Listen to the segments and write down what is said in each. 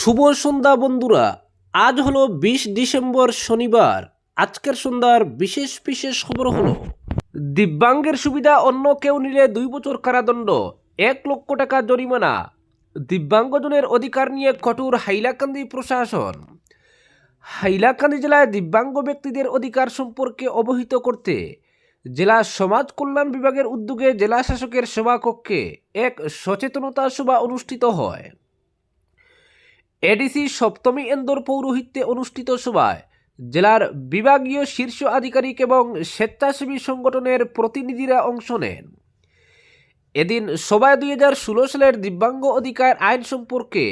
শুভ সন্ধ্যা বন্ধুরা। আজ হলো বিশ ডিসেম্বর শনিবার। আজকের সন্ধ্যার বিশেষ বিশেষ খবর হলো, দিব্যাঙ্গের সুবিধা অন্য কেউ নিলে দুই বছর কারাদণ্ড, এক লক্ষ টাকা জরিমানা। দিব্যাঙ্গজনের অধিকার নিয়ে কঠোর হাইলাকান্দি প্রশাসন। হাইলাকান্দি জেলায় দিব্যাঙ্গ ব্যক্তিদের অধিকার সম্পর্কে অবহিত করতে, জেলা সমাজ কল্যাণ বিভাগের উদ্যোগে জেলা শাসকের সভাকক্ষে এক সচেতনতা সভা অনুষ্ঠিত হয়। এডিসি সপ্তমী এন্দর পৌরোহিত্যে অনুষ্ঠিত সভায় জেলার বিভাগীয় শীর্ষ আধিকারিক এবং স্বেচ্ছাসেবী সংগঠনের প্রতিনিধিরা অংশ নেন। এদিন সভায় দুই হাজার ষোলো সালের দিব্যাঙ্গ অধিকার আইন সম্পর্কে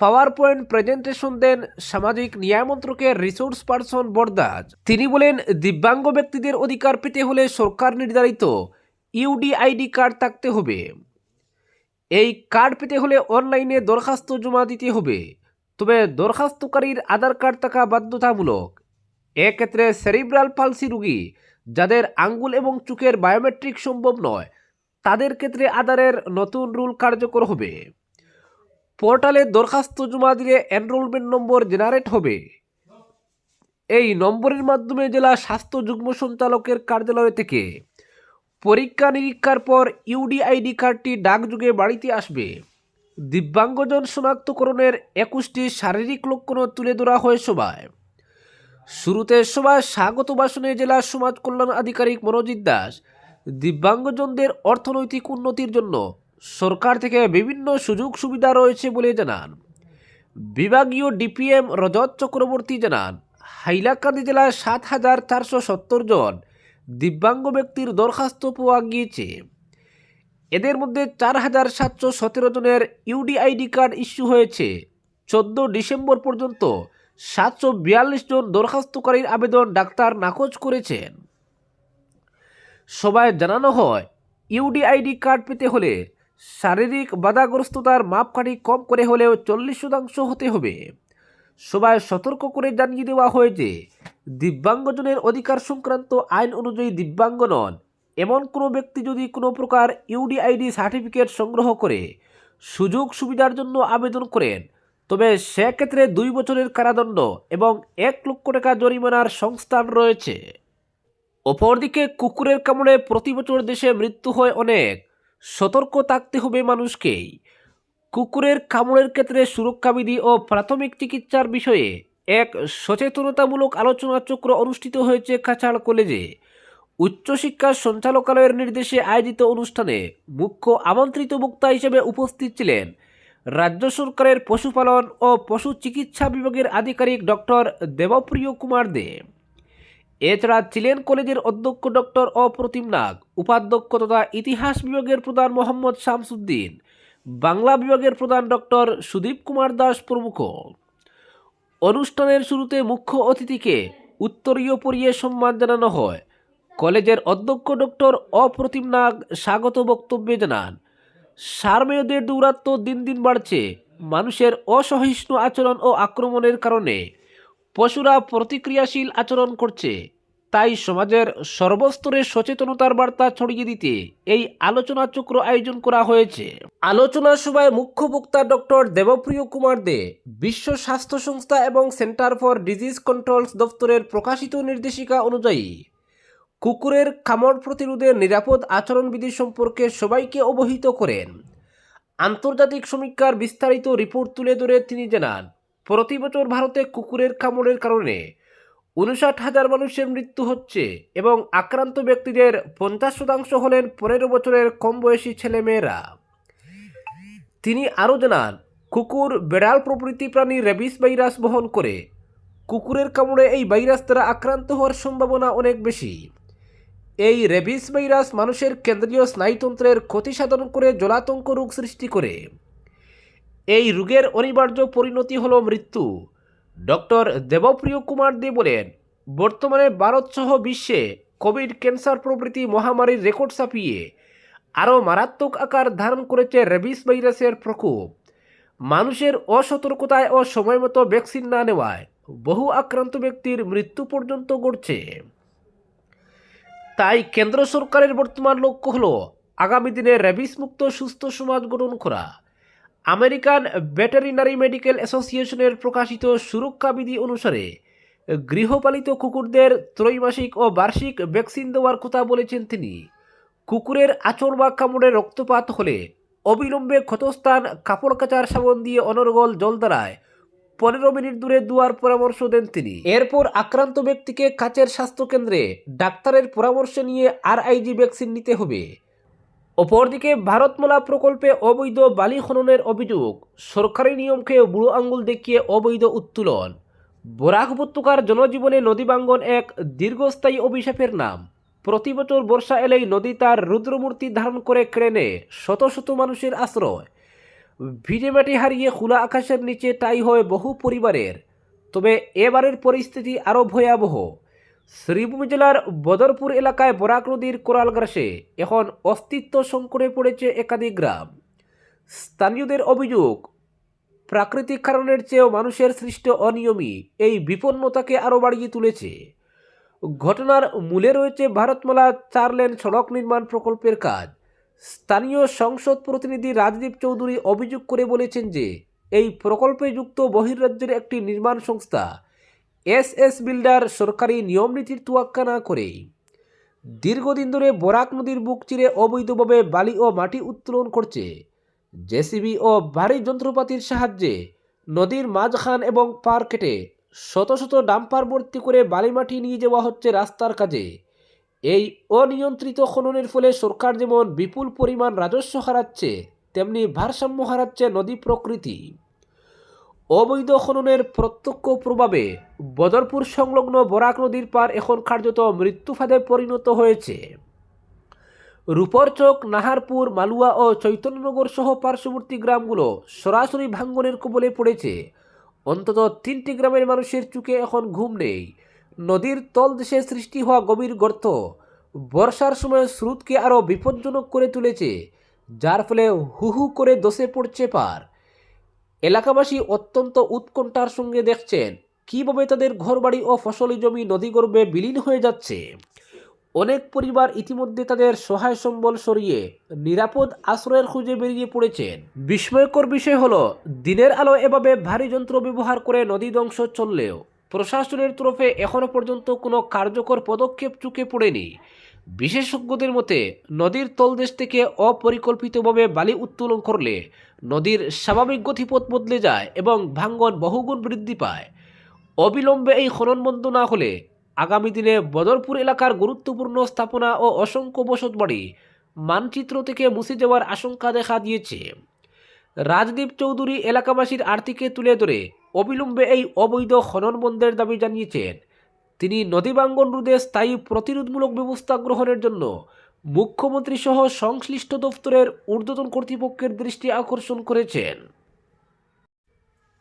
পাওয়ার পয়েন্ট প্রেজেন্টেশন দেন সামাজিক ন্যায়মন্ত্রকের রিসোর্স পার্সন বরদাজ। তিনি বলেন, দিব্যাঙ্গ ব্যক্তিদের অধিকার পেতে হলে সরকার নির্ধারিত ইউডিআইডি কার্ড থাকতে হবে। এই কার্ড পেতে হলে অনলাইনে দরখাস্ত জমা দিতে হবে। তবে দরখাস্তকারীর আধার কার্ড থাকা বাধ্যতামূলক। এক্ষেত্রে সেরিব্রাল পালসি রোগী, যাদের আঙ্গুল এবং চোখের বায়োমেট্রিক সম্ভব নয়, তাদের ক্ষেত্রে আধারের নতুন রুল কার্যকর হবে। পোর্টালে দরখাস্ত জমা দিলে এনরোলমেন্ট নম্বর জেনারেট হবে। এই নম্বরের মাধ্যমে জেলা স্বাস্থ্য যুগ্ম সঞ্চালকের কার্যালয় থেকে পরীক্ষা নিরীক্ষার পর ইউডিআইডি কার্ডটি ডাকযুগে বাড়িতে আসবে। দিব্যাঙ্গজন শনাক্তকরণের একুশটি শারীরিক লক্ষণও তুলে ধরা হয় সভায়। শুরুতে সভায় স্বাগত ভাষণে জেলা সমাজ কল্যাণ আধিকারিক মনোজিৎ দাস। দিব্যাঙ্গজনদের অর্থনৈতিক উন্নতির জন্য সরকার থেকে বিভিন্ন সুযোগ সুবিধা রয়েছে বলে জানান। বিভাগীয় ডিপিএম রজত চক্রবর্তী জানান, হাইলাকান্দি জেলায় সাত হাজার চারশো সত্তর জন দিব্যাঙ্গ ব্যক্তির দরখাস্ত পাওয়া গিয়েছে। এদের মধ্যে চার হাজার সাতশো সতেরো জনের ইউডিআইডি কার্ড ইস্যু হয়েছে। চোদ্দ ডিসেম্বর পর্যন্ত সাতশো বিয়াল্লিশ জন দরখাস্তকারীর আবেদন ডাক্তার নাকচ করেছেন। সবাই জানানো হয়, ইউডিআইডি কার্ড পেতে হলে শারীরিক বাধাগ্রস্ততার মাপকাঠি কম করে হলেও চল্লিশ শতাংশ হতে হবে। সবাই সতর্ক করে জানিয়ে দেওয়া হয়েছে দিব্যাঙ্গজনের অধিকার সংক্রান্ত আইন অনুযায়ী দিব্যাঙ্গ নন। এমন কোনো ব্যক্তি যদি কোনো প্রকার ইউডিআইডি সার্টিফিকেট সংগ্রহ করে, সুযোগ সুবিধার জন্য আবেদন করেন, তবে সেক্ষেত্রে দুই বছরের কারাদণ্ড এবং এক লক্ষ টাকা জরিমানার সংস্থান রয়েছে। অপরদিকে কুকুরের কামড়ে প্রতি বছর দেশে মৃত্যু হয় অনেক। সতর্ক থাকতে হবে মানুষকেই। কুকুরের কামড়ের ক্ষেত্রে সুরক্ষাবিধি ও প্রাথমিক চিকিৎসার বিষয়ে এক সচেতনতামূলক আলোচনা চক্র অনুষ্ঠিত হয়েছে কাছাড় কলেজে। উচ্চশিক্ষা সঞ্চালকালয়ের নির্দেশে আয়োজিত অনুষ্ঠানে মুখ্য আমন্ত্রিত বক্তা হিসেবে উপস্থিত ছিলেন রাজ্য সরকারের পশুপালন ও পশু চিকিৎসা বিভাগের আধিকারিক ডক্টর দেবপ্রিয় কুমার দে। এছাড়া ছিলেন কলেজের অধ্যক্ষ ডক্টর অপ্রতিম নাগ, উপাধ্যক্ষ তথা ইতিহাস বিভাগের প্রধান মোহাম্মদ শামসুদ্দিন, বাংলা বিভাগের প্রধান ডক্টর সুদীপ কুমার দাস প্রমুখ। অনুষ্ঠানের শুরুতে মুখ্য অতিথিকে উত্তরীয় পরিয়ে সম্মান জানানো হয়। কলেজের অধ্যক্ষ ডক্টর অপ্রতিম নাগ স্বাগত বক্তব্যে জানান, সারমেয়দের দৌরাত্ম দিন দিন বাড়ছে। মানুষের অসহিষ্ণু আচরণ ও আক্রমণের কারণে পশুরা প্রতিক্রিয়াশীল আচরণ করছে। তাই সমাজের সর্বস্তরে সচেতনতার বার্তা ছড়িয়ে দিতে এই আলোচনা চক্র আয়োজন করা হয়েছে। আলোচনা সভায় মুখ্য বক্তা ডক্টর দেবপ্রিয় কুমার দে, বিশ্ব স্বাস্থ্য সংস্থা এবং সেন্টার ফর ডিজিজ কন্ট্রোলস দপ্তরের প্রকাশিত নির্দেশিকা অনুযায়ী, কুকুরের কামড় প্রতিরোধে নিরাপদ আচরণবিধি সম্পর্কে সবাইকে অবহিত করেন। আন্তর্জাতিক সমীক্ষার বিস্তারিত রিপোর্ট তুলে ধরে তিনি জানান, প্রতি বছর ভারতে কুকুরের কামড়ের কারণে উনষাট হাজার মানুষের মৃত্যু হচ্ছে এবং আক্রান্ত ব্যক্তিদের পঞ্চাশ শতাংশ হলেন পনেরো বছরের কম বয়সী ছেলেমেয়েরা। তিনি আরও জানান, কুকুর, বেড়াল প্রভৃতি প্রাণী রেবিস ভাইরাস বহন করে। কুকুরের কামড়ে এই ভাইরাস দ্বারা আক্রান্ত হওয়ার সম্ভাবনা অনেক বেশি। এই রেবিস ভাইরাস মানুষের কেন্দ্রীয় স্নায়ুতন্ত্রের ক্ষতি সাধন করে জলাতঙ্ক রোগ সৃষ্টি করে। এই রোগের অনিবার্য পরিণতি হল মৃত্যু। ডক্টর দেবপ্রিয় কুমার দে বলেন, বর্তমানে ভারতসহ বিশ্বে কোভিড ক্যান্সার প্রভৃতি মহামারীর রেকর্ড ছাপিয়ে আরও মারাত্মক আকার ধারণ করেছে রেবিস ভাইরাসের প্রকোপ। মানুষের অসতর্কতায় ও সময়মতো ভ্যাকসিন না নেওয়ায় বহু আক্রান্ত ব্যক্তির মৃত্যু পর্যন্ত ঘটছে। তাই কেন্দ্র সরকারের বর্তমান লক্ষ্য হল আগামী দিনে র্যাবিস মুক্ত সুস্থ সমাজ গঠন করা। আমেরিকান ভেটেরিনারি মেডিকেল অ্যাসোসিয়েশনের প্রকাশিত সুরক্ষা বিধি অনুসারে, গৃহপালিত কুকুরদের ত্রৈমাসিক ও বার্ষিক ভ্যাকসিন দেওয়ার কথা বলেছেন তিনি। কুকুরের আচর বা কামড়ে রক্তপাত হলে অবিলম্বে ক্ষতস্থান কাপড় কাচার সাবন দিয়ে অনর্গল জল দ্বারায় পনেরো মিনিট দূরে দুয়ার পরামর্শ দেন তিনি। এরপর আক্রান্ত ব্যক্তিকে কাছের স্বাস্থ্যকেন্দ্রে ডাক্তারের পরামর্শ নিয়ে আর আরআইজি ভ্যাকসিন নিতে হবে। অপরদিকে ভারতমালা প্রকল্পে অবৈধ বালি খননের অভিযোগ। সরকারি নিয়মকে বুড়ো আঙ্গুল দেখিয়ে অবৈধ উত্তোলন। বরাক উপত্যকার জনজীবনে নদী ভাঙ্গন এক দীর্ঘস্থায়ী অভিশাপের নাম। প্রতি বছর বর্ষা এলেই নদী তার রুদ্রমূর্তি ধারণ করে ক্রেনে শত শত মানুষের আশ্রয়। ভিজে মাটি হারিয়ে খোলা আকাশের নিচে তাই হয় বহু পরিবারের। তবে এবারের পরিস্থিতি আরও ভয়াবহ। শ্রীভূমি জেলার বদরপুর এলাকায় বরাক নদীর কোরালগ্রাসে এখন অস্তিত্ব সংকটে পড়েছে একাধিক গ্রাম। স্থানীয়দের অভিযোগ, প্রাকৃতিক কারণের চেয়েও মানুষের সৃষ্ট অনিয়মই এই বিপন্নতাকে আরও বাড়িয়ে তুলেছে। ঘটনার মূলে রয়েছে ভারতমালা চার লেন সড়ক নির্মাণ প্রকল্পের কাজ। স্থানীয় সংসদ প্রতিনিধি রাজদীপ চৌধুরী অভিযোগ করে বলেছেন যে, এই প্রকল্পে যুক্ত বহির্রাজ্যের একটি নির্মাণ সংস্থা এস এস বিল্ডার সরকারি নিয়মনীতির তোয়াক্কা না করেই দীর্ঘদিন ধরে বরাক নদীর বুক চিরে অবৈধভাবে বালি ও মাটি উত্তোলন করছে জেসিবি ও ভারী যন্ত্রপাতির সাহায্যে নদীর মাঝখান এবং পার কেটে শত শত ডাম্পার ভর্তি করে বালি মাটি নিয়ে যাওয়া হচ্ছে রাস্তার কাজে। এই অনিয়ন্ত্রিত খননের ফলে সরকার যেমন বিপুল পরিমাণ রাজস্ব হারাচ্ছে, তেমনি ভারসাম্য হারাচ্ছে নদী প্রকৃতি। অবৈধ খননের প্রত্যক্ষ প্রভাবে বদরপুর সংলগ্ন বরাক নদীর পার এখন কার্যত মৃত্যুফাদে পরিণত হয়েছে। রূপরচক, নাহারপুর, মালুয়া ও চৈতন্যনগর সহ পার্শ্ববর্তী গ্রামগুলো সরাসরি ভাঙ্গনের কবলে পড়েছে। অন্তত তিনটি গ্রামের মানুষের চুকে এখন ঘুম নেই। নদীর তলদেশে সৃষ্টি হওয়া গভীর গর্ত বর্ষার সময় স্রোতকে আরও বিপজ্জনক করে তুলেছে, যার ফলে হু হু করে দোষে পড়ছে পার। এলাকাবাসী অত্যন্ত উৎকণ্ঠার সঙ্গে দেখছেন, কীভাবে তাদের ঘরবাড়ি ও ফসলি জমি নদীগর্ভে বিলীন হয়ে যাচ্ছে। অনেক পরিবার ইতিমধ্যে তাদের সহায় সম্বল সরিয়ে নিরাপদ আশ্রয়ের খুঁজে বেরিয়ে পড়েছেন। বিস্ময়কর বিষয় হলো, দিনের আলো এভাবে ভারী যন্ত্র ব্যবহার করে নদী ধ্বংস চললেও প্রশাসনের তরফে এখনও পর্যন্ত কোনো কার্যকর পদক্ষেপ চুকে পড়েনি। বিশেষজ্ঞদের মতে, নদীর তলদেশ থেকে অপরিকল্পিতভাবে বালি উত্তোলন করলে নদীর স্বাভাবিক গতিপথ বদলে যায় এবং ভাঙ্গন বহুগুণ বৃদ্ধি পায়। অবিলম্বে এই খনন বন্ধ না হলে আগামী দিনে বদরপুর এলাকার গুরুত্বপূর্ণ স্থাপনা ও অসংখ্য বসতবাড়ি মানচিত্র থেকে মুছে যাওয়ার আশঙ্কা দেখা দিয়েছে। রাজদীপ চৌধুরী এলাকাবাসীর আর্থিকে তুলে ধরে অবিলম্বে এই অবৈধ খনন বন্ধের দাবি জানিয়েছেন। তিনি নদী ভাঙ্গন রোধে স্থায়ী প্রতিরোধমূলক ব্যবস্থা গ্রহণের জন্য মুখ্যমন্ত্রী সহ সংশ্লিষ্ট দপ্তরের ঊর্ধ্বতন কর্তৃপক্ষের দৃষ্টি আকর্ষণ করেছেন।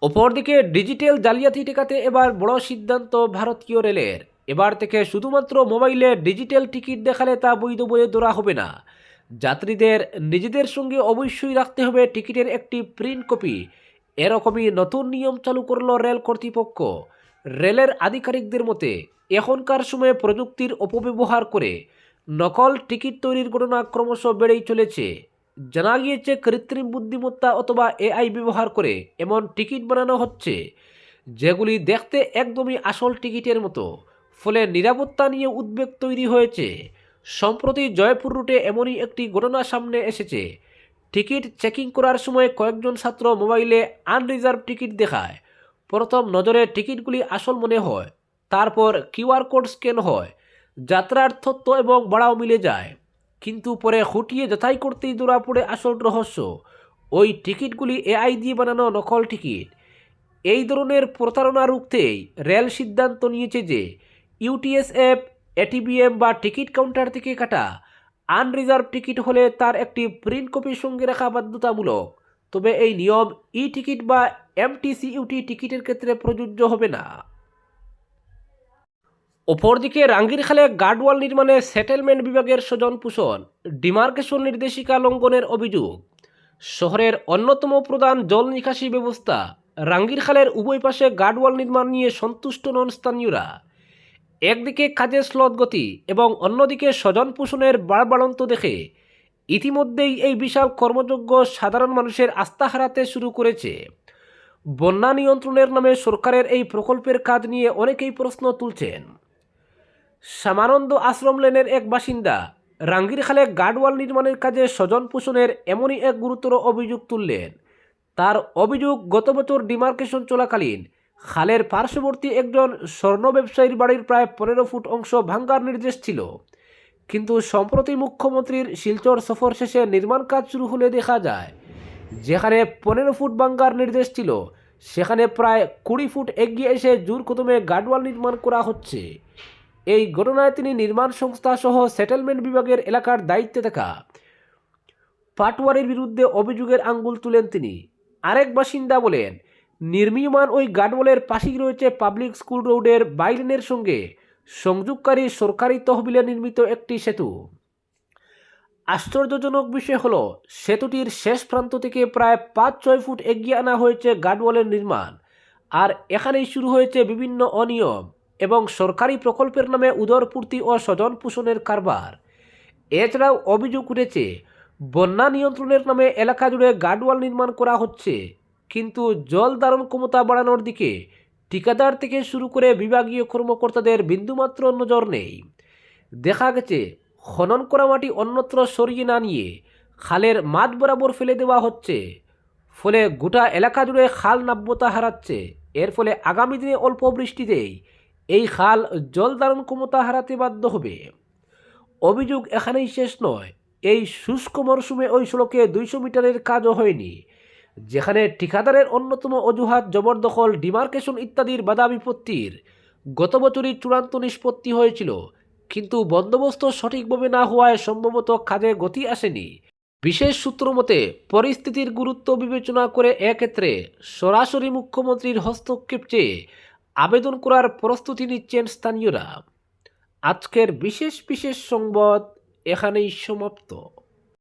অপরদিকে ডিজিটাল জালিয়াতি ঠেকাতে এবার বড় সিদ্ধান্ত ভারতীয় রেলের। এবার থেকে শুধুমাত্র মোবাইলে ডিজিটাল টিকিট দেখালে তা বৈধ বলে ধরা হবে না। যাত্রীদের নিজেদের সঙ্গে অবশ্যই রাখতে হবে টিকিটের একটি প্রিন্ট কপি। এরকমই নতুন নিয়ম চালু করল রেল কর্তৃপক্ষ। রেলের আধিকারিকদের মতে, এখনকার সময়ে প্রযুক্তির অপব্যবহার করে নকল টিকিট তৈরির ঘটনা ক্রমশ বেড়েই চলেছে। জানা গিয়েছে, কৃত্রিম বুদ্ধিমত্তা অথবা এআই ব্যবহার করে এমন টিকিট বানানো হচ্ছে, যেগুলি দেখতে একদমই আসল টিকিটের মতো। ফলে নিরাপত্তা নিয়ে উদ্বেগ তৈরি হয়েছে। সম্প্রতি জয়পুর রুটে এমনই একটি ঘটনা সামনে এসেছে টিকিট চেকিং করার সময় কয়েকজন ছাত্র মোবাইলে আনরিজার্ভ টিকিট দেখায়। প্রথম নজরে টিকিটগুলি আসল মনে হয়, তারপর কিউআর কোড স্ক্যান হয়, যাত্রার তথ্য এবং ভাড়াও মিলে যায়। কিন্তু পরে খুঁটিয়ে যাচাই করতেই ধরা পড়ে আসল রহস্য। ওই টিকিটগুলি এআই দিয়ে বানানো নকল টিকিট। এই ধরনের প্রতারণা রুখতেই রেল সিদ্ধান্ত নিয়েছে যে, ইউটিএস অ্যাপ এটিবিএম বা টিকিট কাউন্টার থেকে কাটা আনরিজার্ভ টিকিট হলে তার একটি প্রিন্ট কপির সঙ্গে রাখা বাধ্যতামূলক। তবে এই নিয়ম ই টিকিট বা এমটিসি ইউটি টিকিটের ক্ষেত্রে প্রযোজ্য হবে না। অপরদিকে রাঙ্গিরখালে গার্ডওয়াল নির্মাণে সেটেলমেন্ট বিভাগের স্বজন পোষণ, ডিমার্কেশন নির্দেশিকা লঙ্ঘনের অভিযোগ। শহরের অন্যতম প্রধান জল নিকাশি ব্যবস্থা, রাঙ্গিরখালের উভয় পাশে গার্ডওয়াল নির্মাণ নিয়ে সন্তুষ্ট নন স্থানীয়রা। একদিকে কাজের স্লদ গতি এবং অন্যদিকে স্বজন পোষণের বাড়বাড়ন্ত দেখে। ইতিমধ্যেই এই বিশাল কর্মযোগ্য সাধারণ মানুষের আস্থা হারাতে শুরু করেছে। বন্যা নিয়ন্ত্রণের নামে সরকারের এই প্রকল্পের কাজ নিয়ে অনেকেই প্রশ্ন তুলছেন। শ্যামানন্দ আশ্রম লেনের এক বাসিন্দা রাঙ্গিরখালে গার্ডওয়াল নির্মাণের কাজে স্বজন পোষণের এমনই এক গুরুতর অভিযোগ তুললেন। তার অভিযোগ গত বছর ডিমার্কেশন চলাকালীন খালের পার্শ্ববর্তী একজন স্বর্ণ ব্যবসায়ীর বাড়ির প্রায় পনেরো ফুট অংশ ভাঙ্গার নির্দেশ ছিল। কিন্তু সম্প্রতি মুখ্যমন্ত্রীর শিলচর সফর শেষে নির্মাণ কাজ শুরু হলে দেখা যায়, যেখানে পনেরো ফুট ভাঙ্গার নির্দেশ ছিল, সেখানে প্রায় কুড়ি ফুট এগিয়ে এসে জোর কদমে গার্ডওয়াল নির্মাণ করা হচ্ছে। এই ঘটনায় তিনি নির্মাণ সংস্থা সহ সেটেলমেন্ট বিভাগের এলাকার দায়িত্বে থাকা। পাটওয়ারির বিরুদ্ধে অভিযোগের আঙ্গুল তুলেন তিনি। আরেক বাসিন্দা বলেন নির্মীয়মান ওই গার্ডওয়ালের পাশেই রয়েছে পাবলিক স্কুল রোডের বাইলেনের সঙ্গে। সংযোগকারী সরকারি তহবিলে নির্মিত একটি সেতু। আশ্চর্যজনক বিষয় হল, সেতুটির শেষ প্রান্ত থেকে প্রায় পাঁচ ছয় ফুট এগিয়ে আনা হয়েছে গার্ডওয়ালের নির্মাণ। আর এখানেই শুরু হয়েছে বিভিন্ন অনিয়ম এবং সরকারি প্রকল্পের নামে উদরপূর্তি ও স্বজন পোষণের কারবার। এছাড়াও অভিযোগ উঠেছে, বন্যা নিয়ন্ত্রণের নামে এলাকা জুড়ে গার্ডওয়াল নির্মাণ করা হচ্ছে। কিন্তু জল ধারণ ক্ষমতা বাড়ানোর দিকে ঠিকাদার থেকে শুরু করে বিভাগীয় কর্মকর্তাদের বিন্দুমাত্র নজর নেই। দেখা গেছে, খনন করা মাটি অন্যত্র সরিয়ে না নিয়ে খালের মাঝ বরাবর ফেলে দেওয়া হচ্ছে। ফলে গোটা এলাকা জুড়ে খাল নাব্যতা হারাচ্ছে। এর ফলে আগামী দিনে অল্প বৃষ্টিতেই এই খাল জল ধারণ ক্ষমতা হারাতে বাধ্য হবে। অভিযোগ এখানেই শেষ নয়। এই শুষ্ক মরশুমে ওই সড়কে দুইশো মিটারের কাজও হয়নি। যেখানে ঠিকাদারের অন্যতম অজুহাত জবরদখল, ডিমার্কেশন ইত্যাদির বাধা বিপত্তির গত বছরই চূড়ান্ত নিষ্পত্তি হয়েছিল, কিন্তু বন্দোবস্ত সঠিকভাবে না হওয়ায় সম্ভবত কাজে গতি আসেনি। বিশেষ সূত্র মতে, পরিস্থিতির গুরুত্ব বিবেচনা করে এক্ষেত্রে সরাসরি মুখ্যমন্ত্রীর হস্তক্ষেপ চেয়ে আবেদন করার প্রস্তুতি নিচ্ছেন স্থানীয়রা। আজকের বিশেষ বিশেষ সংবাদ এখানেই সমাপ্ত।